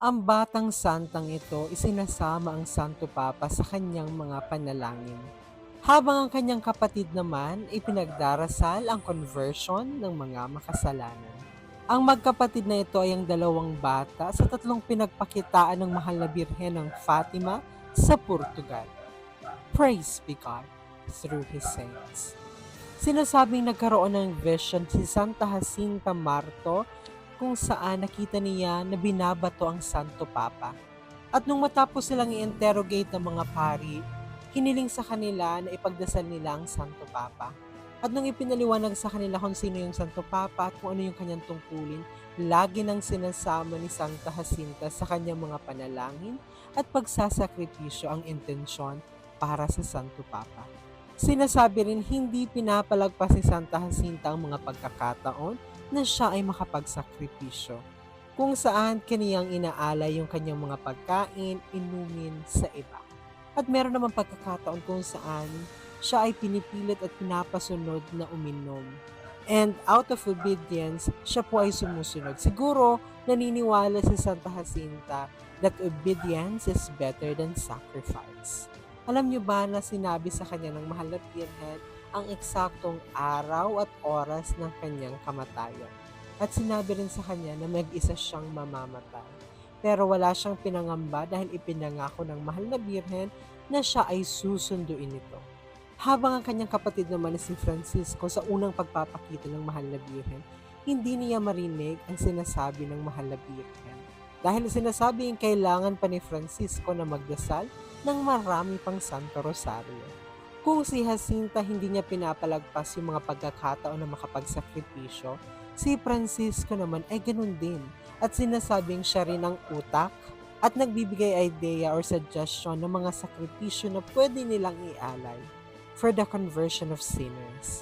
Ang batang santang ito isinasama ang Santo Papa sa kanyang mga panalangin. Habang ang kanyang kapatid naman ipinagdarasal ang conversion ng mga makasalanan. Ang magkapatid na ito ay ang dalawang bata sa tatlong pinagpakitaan ng mahal na birhen ng Fatima sa Portugal. Praise be God through His saints. Sinasabing nagkaroon ng vision si Santa Jacinta Marto kung saan nakita niya na binabato ang Santo Papa. At nung matapos silang i-interrogate ng mga pari, hiniling sa kanila na ipagdasal nila ang Santo Papa. At nung ipinaliwanag sa kanila kung sino yung Santo Papa at kung ano yung kanyang tungkulin, lagi nang sinasama ni Santa Jacinta sa kanyang mga panalangin at pagsasakripisyo ang intensyon para sa Santo Papa. Sinasabi rin hindi pinapalagpas ni Santa Jacinta ang mga pagkakataon na siya ay makapagsakripisyo kung saan kaniyang inaalay yung kanyang mga pagkain, inumin sa iba. At meron naman pagkakataon kung saan siya ay pinipilit at pinapasunod na uminom. And out of obedience, siya po ay sumusunod. Siguro, naniniwala si Santa Jacinta that obedience is better than sacrifice. Alam niyo ba na sinabi sa kanya ng mahal na Birhen ang eksaktong araw at oras ng kanyang kamatayan. At sinabi rin sa kanya na mag-isa siyang mamamatay. Pero wala siyang pinangamba dahil ipinangako ng mahal na Birhen na siya ay susunduin ito. Habang ang kanyang kapatid naman na si Francisco sa unang pagpapakita ng mahal na Birhen, hindi niya marinig ang sinasabi ng mahal na Birhen. Dahil sinasabi yung kailangan pa ni Francisco na magdasal ng marami pang Santo Rosario. Kung si Jacinta hindi niya pinapalagpas yung mga pagkakataon na makapagsakripisyo, si Francisco naman ay ganun din at sinasabing siya rin ang utak at nagbibigay idea or suggestion ng mga sakripisyo na pwede nilang ialay for the conversion of sinners.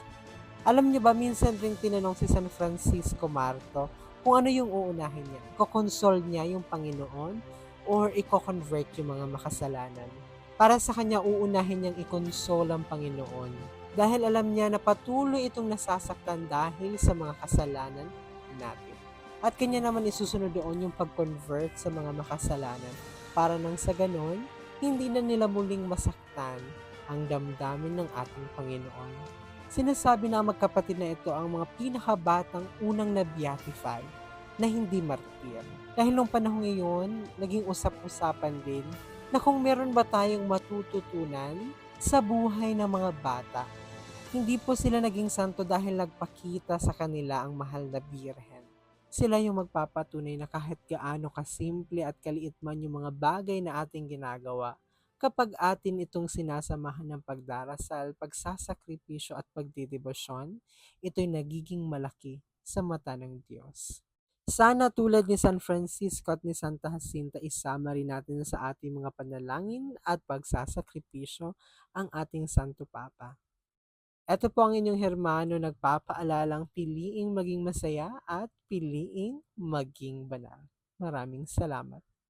Alam niyo ba, minsan rin tinanong si San Francisco Marto kung ano yung uunahin niya. Kokonsol niya yung Panginoon or i-convert yung mga makasalanan. Para sa kanya, uunahin niyang ikonsol ang Panginoon. Dahil alam niya na patuloy itong nasasaktan dahil sa mga kasalanan natin. At kanya naman isusunod doon yung pag-convert sa mga makasalanan para nang sa ganon, hindi na nila muling masaktan ang damdamin ng ating Panginoon. Sinasabi na magkapatid na ito ang mga pinakabatang unang na-beatify na hindi martir. Dahil nung panahon ngayon, naging usap-usapan din na kung meron ba tayong matututunan sa buhay ng mga bata. Hindi po sila naging santo dahil nagpakita sa kanila ang mahal na birhen. Sila yung magpapatunay na kahit gaano kasimple at kaliit man yung mga bagay na ating ginagawa, kapag atin itong sinasamahan ng pagdarasal, pagsasakripisyo at pagdidebosyon, ito'y nagiging malaki sa mata ng Diyos. Sana tulad ni San Francisco at ni Santa Jacinta, isama rin natin sa ating mga panalangin at pagsasakripisyo ang ating Santo Papa. Ito po ang inyong Hermano nagpapaalalang piliing maging masaya at piliing maging banal. Maraming salamat.